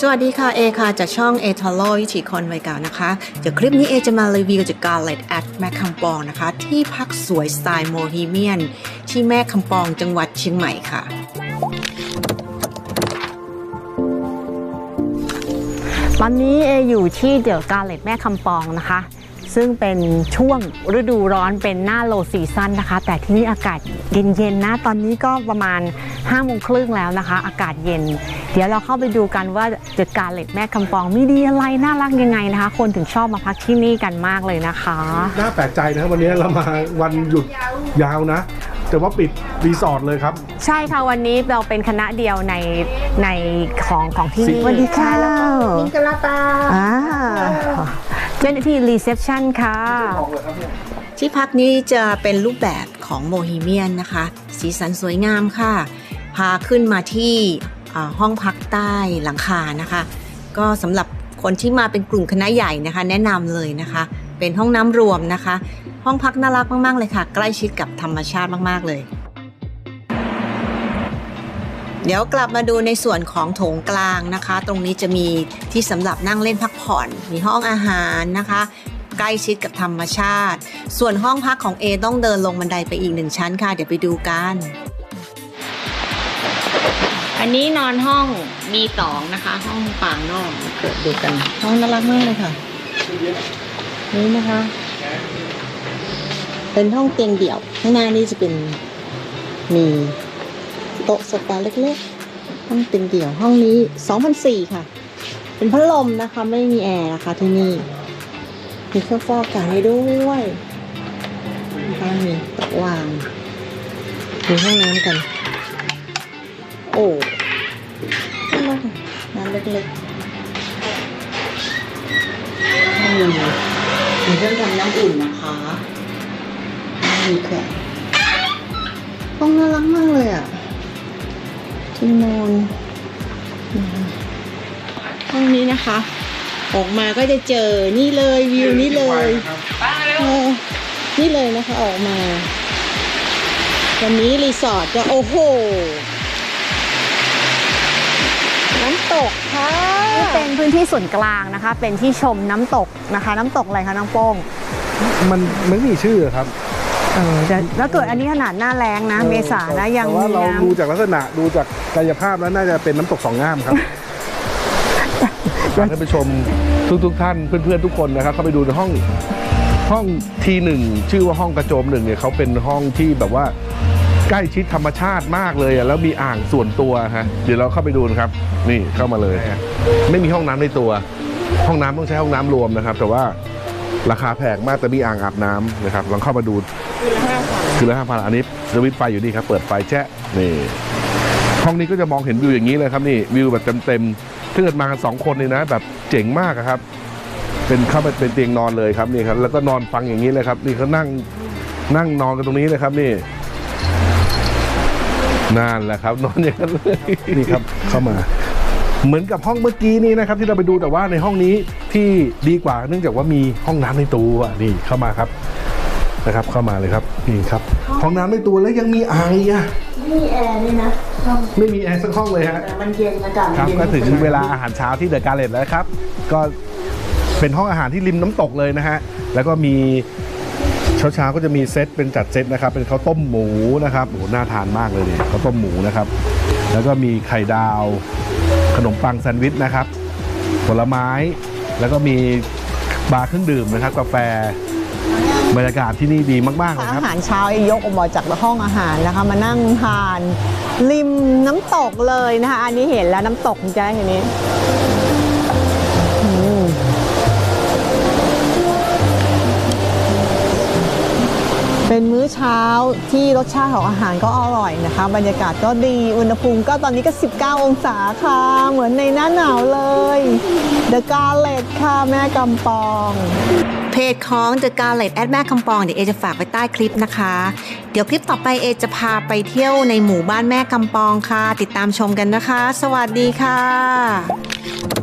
สวัสดีค่ะเอค่ะจากช่องเอทอลโลวิถีคนวัยเก่านะคะ เดี๋ยวคลิปนี้เอจะมารีวิวจากการเลดแอดแม่คำปองนะคะ ที่พักสวยสไตล์โมฮีเมียน ที่แม่คำปองจังหวัดเชียงใหม่ค่ะตอนนี้เออยู่ที่เดี๋ยวการเลตแม่คำปองนะคะ ซึ่งเป็นช่วงฤดูร้อนเป็นหน้าโลซีซั่นนะคะ แต่ที่นี่อากาศเย็นๆนะ ตอนนี้ก็ประมาณ5้าโมงครึ่งแล้วนะคะ อากาศเย็น เดี๋ยวเราเข้าไปดูกันว่าเดอะการเลตแม่คำปองมีดีอะไรน่ารักยังไงนะคะ คนถึงชอบมาพักที่นี่กันมากเลยนะคะ น่าแปลกใจนะครับวันนี้เรามาวันหยุดยาวนะแต่ว่าปิดรีสอร์ทเลยครับ ใช่ค่ะ วันนี้เราเป็นคณะเดียวในในของของที่นี่สวัสดีค่ะใช่แล้วก็มิงกะลาตาอ่า เจ้าหน้าที่รีเซพชันค่ะที่พักนี้จะเป็นรูปแบบของโมฮีเมียนนะคะ สีสันสวยงามค่ะ พาขึ้นมาที่ห้องพักใต้หลังคานะคะ ก็สำหรับคนที่มาเป็นกลุ่มคณะใหญ่นะคะ แนะนำเลยนะคะ เป็นห้องน้ำรวมนะคะ ห้องพักน่ารักมาก ๆ เลยค่ะ ใกล้ชิดกับธรรมชาติมาก ๆ เลย เดี๋ยวกลับมาดูในส่วนของโถงกลางนะคะ ตรงนี้จะมีที่สำหรับนั่งเล่นพักผ่อน มีห้องอาหารนะคะ ใกล้ชิดกับธรรมชาติ ส่วนห้องพักของ A ต้องเดินลงบันไดไปอีกหนึ่งชั้นค่ะ เดี๋ยวไปดูกัน อันนี้นอนห้อง B2 นะคะ ห้องปางนอกเกิดดูกัน ห้องน่ารักมากเลยค่ะ นี่นะคะ เป็นห้องเตียงเดี่ยว ข้างหน้านี่จะเป็นมี โต๊ะโซฟาเล็กๆห้องเตียงเดี่ยวห้องนี้2,004ค่ะ เป็นพัดลมนะคะไม่มีแอร์นะคะที่นี่ มีเครื่องฟอกอากาศให้ด้วยนะคะมีโต๊ะวางมีห้องน้ำกัน โอ้น่ารักอะน้ำเล็กๆมีมีเครื่องทำน้ำอุ่นนะคะมีแขกห้องน่ารักมากเลยอะ ที่นอนนะคะห้องนี้นะคะ ออกมาก็จะเจอนี่เลยวิวนี่เลยเออนี่เลยนะคะออกมา วันนี้รีสอร์ทก็โอ้โห น้ำตกค่ะนี่เป็นพื้นที่ส่วนกลางนะคะ เป็นที่ชมน้ำตกนะคะ น้ำตกอะไรคะน้องโป้ง มันไม่มีชื่อครับเออแต่แล้วเกิดอันนี้ขนาดหน้าแรงนะ เมษานะยังแต่ว่ามีเราน้ดูจากลักษณะดูจาก กายภาพแล้วน่าจะเป็นน้ำตกสองงามครับท่านผู้ชมทุกทุกๆท่านเพื่อนๆทุกคนนะครับ เข้าไปดูในห้องห้องทีหนึ่งชื่อว่าห้องกระโจมหนึ่งเนี่ยเขาเป็นห้องที่แบบว่าใกล้ชิดธรรมชาติมากเลยอะแล้วมีอ่างส่วนตัวฮะเดี๋ยวเราเข้าไปดูนะครับ นี่เข้ามาเลยฮะไม่มีห้องน้ำในตัว ห้องน้ำต้องใช้ห้องน้ำรวมนะครับ แต่ว่าราคาแพงมากแต่มีอ่างอาบน้ำนะครับลองเข้ามาดูคือละห้าพันอันนี้สวิตช์ไฟอยู่นี่ครับ เปิดไฟแจ๊ะนี่ ห้องนี้ก็จะมองเห็นวิวอย่างนี้เลยครับนี่วิวแบบเต็มๆถ้าเกิดมากันสองคนนี่นะ แบบเจ๋งมากอะครับ เป็นเข้าไปเป็นเตียงนอนเลยครับนี่ครับ แล้วก็นอนฟังอย่างนี้เลยครับ นี่เขานั่งนั่งนอนกันตรงนี้เลยครับนี่นั่นแหละครับ นอนอย่างนั้นเลยนี่ครับเข้ามา เหมือนกับห้องเมื่อกี้นี้นะครับ ที่เราไปดูแต่ว่าในห้องนี้ที่ดีกว่าเนื่องจากว่ามีห้องน้ำในตัวนี่เข้ามาครับ นะครับ เข้ามาเลยครับนี่ครับห้องน้ำในตัวแล้วยังมีอ่างอีกอะมีแอร์ด้วยนะห้องไม่มีแอร์สักห้องเลยฮะแต่มันเย็นอากาศครับเย็นก็ถึงเวลาอาหารเช้าที่เดอะการ์เลตแล้วครับ ก็เป็นห้องอาหารที่ริมน้ำตกเลยนะฮะแล้วก็มีเช้าเช้าๆก็จะมีเซตเป็นจัดเซตนะครับ เป็นข้าวต้มหมูนะครับโอ้โหน่าทานมากเลยเนี่ยข้าวต้มหมูนะครับ แล้วก็มีไข่ดาว ขนมปังแซนด์วิชนะครับ ผลไม้ แล้วก็มีบาร์เครื่องดื่มนะครับ กาแฟ บรรยากาศที่นี่ดีมากๆเลยครับอาหารเช้าไอยกออกมาจากห้องอาหารนะคะ มานั่งทาน ริมน้ำตกเลยนะคะ อันนี้เห็นแล้วน้ำตกจ้าอย่างนี้ เป็นมื้อเช้าที่รสชาติของอาหารก็อร่อยนะคะ บรรยากาศก็ดีอุณหภูมิก็ตอนนี้ก็ 19 องศาค่ะ เหมือนในหน้าหนาวเลย The Garlet ค่ะแม่กำปองเพจของ The Garlet แอดแม่คำปองเดี๋ยวเอจะฝากไว้ใต้คลิปนะคะ เดี๋ยวคลิปต่อไปเอจะพาไปเที่ยวในหมู่บ้านแม่กำปองค่ะ ติดตามชมกันนะคะ สวัสดีค่ะ